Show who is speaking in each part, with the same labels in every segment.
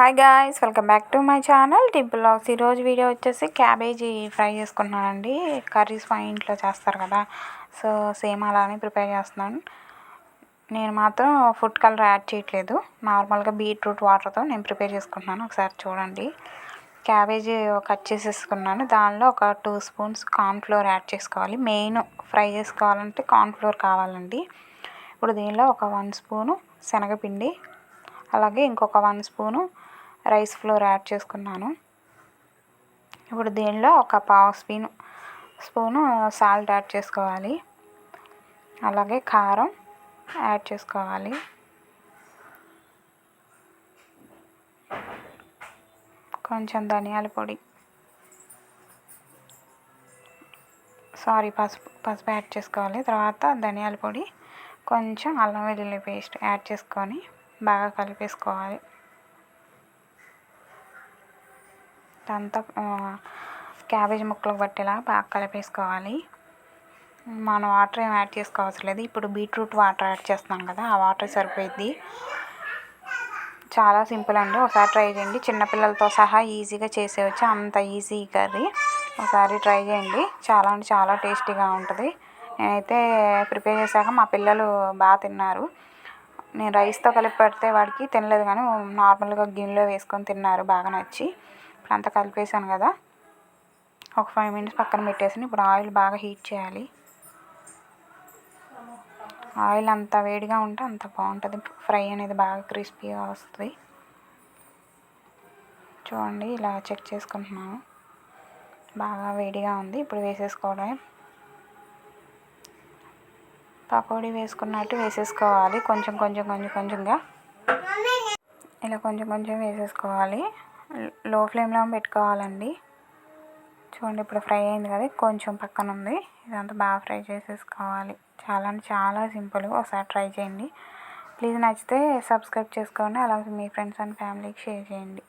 Speaker 1: Hi guys welcome back to my channel Timple logs ఈరోజు video వచ్చేసి cabbage fry చేసుకున్నానండి. Curries మా ఇంట్లో చేస్తారు కదా. సో సేమ్ అలానే ప్రిపేర్ చేస్తున్నాను. నేను మాత్రం ఫుడ్ కలర్ యాడ్ చేయట్లేదు. నార్మల్గా బీట్రూట్ వాటర్తో నేను ప్రిపేర్ చేసుకుంటున్నాను. ఒకసారి చూడండి. క్యాబేజీ కట్ చేసేసుకున్నాను. దానిలో ఒక టూ స్పూన్స్ కార్న్ఫ్లోర్ యాడ్ చేసుకోవాలి. మెయిన్ ఫ్రై చేసుకోవాలంటే కార్న్ఫ్లోర్ కావాలండి. ఇప్పుడు దీనిలో ఒక వన్ స్పూను శనగపిండి అలాగే ఇంకొక one spoon rice flour add చేసుకున్నాను. ఇప్పుడు దీనిలో ఒక పావు స్పూను స్పూను సాల్ట్ యాడ్ చేసుకోవాలి. అలాగే కారం యాడ్ చేసుకోవాలి. కొంచెం ధనియాల పొడి. సారీ పసుపు పసుపు యాడ్ చేసుకోవాలి. తర్వాత ధనియాల పొడి కొంచెం అల్లం వెల్లుల్లి పేస్ట్ యాడ్ చేసుకొని బాగా కలిపేసుకోవాలి. అంతా క్యాబేజ్ ముక్కలకు పట్టేలా బాగా కలిపేసుకోవాలి. మనం వాటర్ ఏం యాడ్ చేసుకోవాల్సిన లేదు. ఇప్పుడు బీట్రూట్ వాటర్ యాడ్ చేస్తున్నాం కదా ఆ వాటర్ సరిపోయిద్ది. చాలా సింపుల్ అండి. ఒకసారి ట్రై చేయండి. చిన్నపిల్లలతో సహా ఈజీగా చేసేవచ్చు అంత ఈజీ కర్రీ. ఒకసారి ట్రై చేయండి. చాలా అంటే చాలా టేస్టీగా ఉంటుంది. నేనైతే ప్రిపేర్ చేశాక మా పిల్లలు బాగా తిన్నారు. నేను రైస్తో కలిపి పెడితే వాడికి తినలేదు కానీ నార్మల్గా గిన్నెలో వేసుకొని తిన్నారు. బాగా నచ్చి. అంతా కలిపేసాను కదా. ఒక ఫైవ్ మినిట్స్ పక్కన పెట్టేసి ఇప్పుడు ఆయిల్ బాగా హీట్ చేయాలి. ఆయిల్ అంత వేడిగా ఉంటే అంత బాగుంటుంది. ఫ్రై అనేది బాగా క్రిస్పీగా వస్తుంది. చూడండి ఇలా చెక్ చేసుకుంటున్నాను. బాగా వేడిగా ఉంది. ఇప్పుడు వేసేసుకోవడమే. పకోడీ వేసుకున్నట్టు వేసేసుకోవాలి. కొంచెం కొంచెం కొంచెం కొంచెంగా. ఇలా కొంచెం కొంచెం వేసేసుకోవాలి. లో ఫ్లేమ్లో పెట్టుకోవాలండి? చూడండి ఇప్పుడు ఫ్రై అయింది కదా కొంచెం పక్కన ఉంది. ఇదంతా బాగా ఫ్రై చేసేసుకోవాలి. చాలా అంటే చాలా సింపుల్. ఒకసారి ట్రై చేయండి. ప్లీజ్ నచ్చితే సబ్స్క్రైబ్ చేసుకోండి. అలాగే మీ ఫ్రెండ్స్ అండ్ ఫ్యామిలీకి షేర్ చేయండి.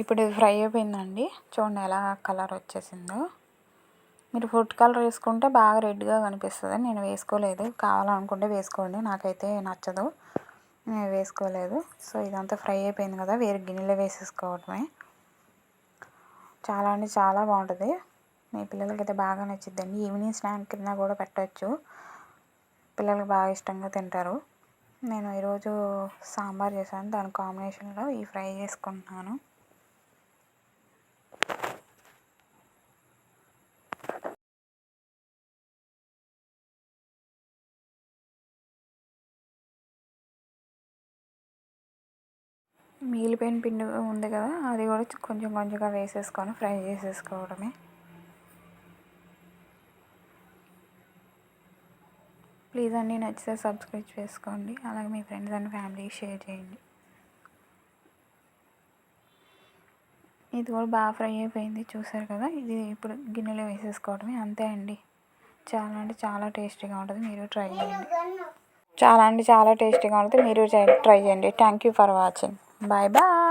Speaker 1: ఇప్పుడు ఇది ఫ్రై అయిపోయిందండి. చూడండి ఎలా కలర్ వచ్చేసిందో. మీరు ఫుడ్ కలర్ వేసుకుంటే బాగా రెడ్గా కనిపిస్తుంది నేను వేసుకోలేదు. కావాలనుకుంటే వేసుకోండి. నాకైతే నచ్చదు. నేను వేసుకోలేదు. సో ఇదంతా ఫ్రై అయిపోయింది కదా వేరే గిన్నెలో వేసేసుకోవడమే. చాలా అంటే చాలా బాగుంటుంది. మీ పిల్లలకి అయితే బాగా నచ్చిద్దండి. ఈవినింగ్ స్నాక్ కింద కూడా పెట్టచ్చు. పిల్లలు బాగా ఇష్టంగా తింటారు. నేను ఈరోజు సాంబార్ చేశాను. దాని కాంబినేషన్లో ఈ ఫ్రై చేసుకుంటున్నాను. మిగిలిపోయిన పిండి ఉంది కదా అది కూడా కొంచెం కొంచెంగా వేసేసుకొని ఫ్రై చేసేసుకోవడమే. ప్లీజ్ అండి నచ్చితే సబ్స్క్రైబ్ చేసుకోండి. అలాగే మీ ఫ్రెండ్స్ అండ్ ఫ్యామిలీకి షేర్ చేయండి. ఇది కూడా బాగా ఫ్రై అయిపోయింది చూసారు కదా? ఇది ఇప్పుడు గిన్నెలో వేసేసుకోవడమే. అంతే అండి. చాలా అంటే చాలా టేస్టీగా ఉంటుంది. మీరు ట్రై చేయండి. చాలా అంటే చాలా టేస్టీగా ఉంటుంది. మీరు ట్రై చేయండి. Thank you for watching Bye bye.